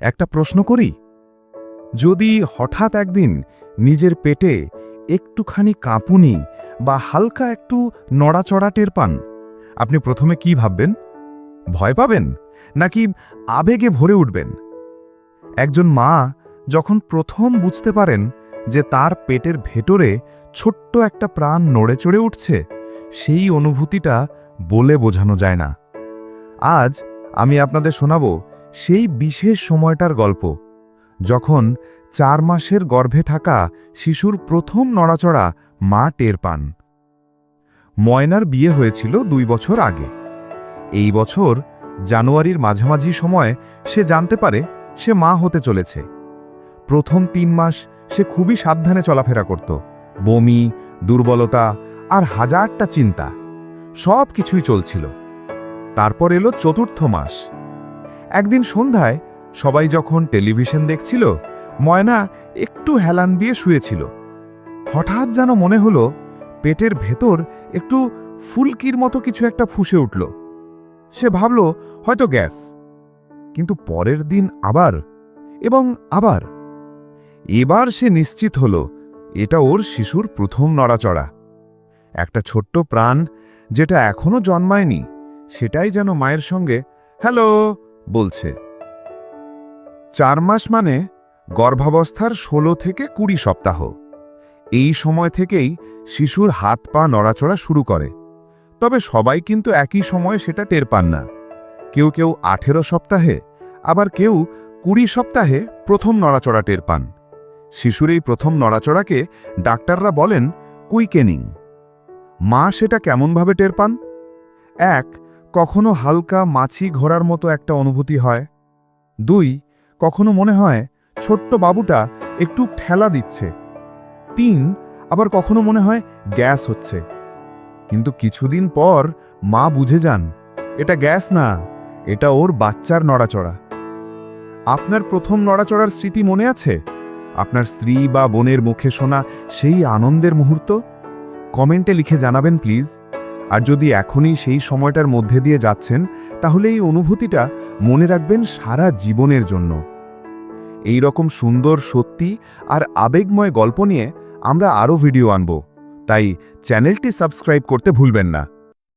একটা প্রশ্ন করি? যদি হঠাৎ একদিন নিজের পেটে একটুখানি কাঁপুনি বা হালকা একটু নড়াচড়া টের পান, আপনি প্রথমে কি ভাববেন? ভয় পাবেন? নাকি আবেগে ভরে উঠবেন? একজন মা যখন প্রথম বুঝতে পারেন যে তার পেটের ভেতরে ছোট্ট একটা প্রাণ নড়ে চড়ে উঠছে, সেই অনুভূতিটা বলে বোঝানো যায় না। আজ আমি আপনাদের শোনাব সেই বিশেষ সময়টার গল্প। যখন চার মাসের গর্ভে থাকা শিশুর প্রথম নড়াচড়া মা টের পান। ময়নার বিয়ে হয়েছিল দুই বছর আগে। এই বছর জানুয়ারির মাঝামাঝি সময় সে জানতে পারে সে মা হতে চলেছে। প্রথম তিন মাস সে খুবই সাবধানে চলাফেরা করত। বমি, দুর্বলতা আর হাজারটা চিন্তা। সব কিছুই চলছিল। তারপর এলো চতুর্থ মাস। একদিন সন্ধ্যায় সবাই যখন টেলিভিশন দেখছিল, ময়না একটু হেলান দিয়ে শুয়েছিল। হঠাৎ যেন মনে হলো, পেটের ভেতর একটু ফুলকির মতো কিছু একটা ফুসে উঠল। সে ভাবল, হয়তো গ্যাস। কিন্তু পরের দিন আবার, এবং আবার। এবার সে নিশ্চিত হল, এটা ওর শিশুর প্রথম নড়াচড়া। একটা ছোট্ট প্রাণ, যেটা এখনও জন্মায়নি, সেটাই যেন মায়ের সঙ্গে, হ্যালো! বলছে। চার মাস মানে গর্ভাবস্থার ষোলো থেকে কুড়ি সপ্তাহ। এই সময় থেকেই শিশুর হাত পা নড়াচড়া শুরু করে। তবে সবাই কিন্তু একই সময়ে সেটা টের পান না। কেউ কেউ আঠেরো সপ্তাহে, আবার কেউ কুড়ি সপ্তাহে প্রথম নড়াচড়া টের পান। শিশুর এই প্রথম নড়াচড়াকে ডাক্তাররা বলেন কুইকেনিং। মা সেটা কেমনভাবে টের পান? এক কখনো হালকা মাছি ঘোরার মতো একটা অনুভূতি হয়। দুই, কখনো মনে হয় ছোট্ট বাবুটা একটু ঠেলা দিচ্ছে। তিন, আবার কখনো মনে হয় গ্যাস হচ্ছে। কিন্তু কিছুদিন পর মা বুঝে যান, এটা গ্যাস না, এটা ওর বাচ্চার নড়াচড়া। আপনার প্রথম নড়াচড়ার স্মৃতি মনে আছে? আপনার স্ত্রী বা বোনের মুখে শোনা সেই আনন্দের মুহূর্ত? কমেন্টে লিখে জানাবেন প্লিজ। আর যদি এখনই সেই সময়টার মধ্যে দিয়ে যাচ্ছেন, তাহলে এই অনুভূতিটা মনে রাখবেন সারা জীবনের জন্য। এই রকম সুন্দর সত্যি আর আবেগময় গল্প নিয়ে আমরা আরও ভিডিও আনব। তাই চ্যানেলটি সাবস্ক্রাইব করতে ভুলবেন না।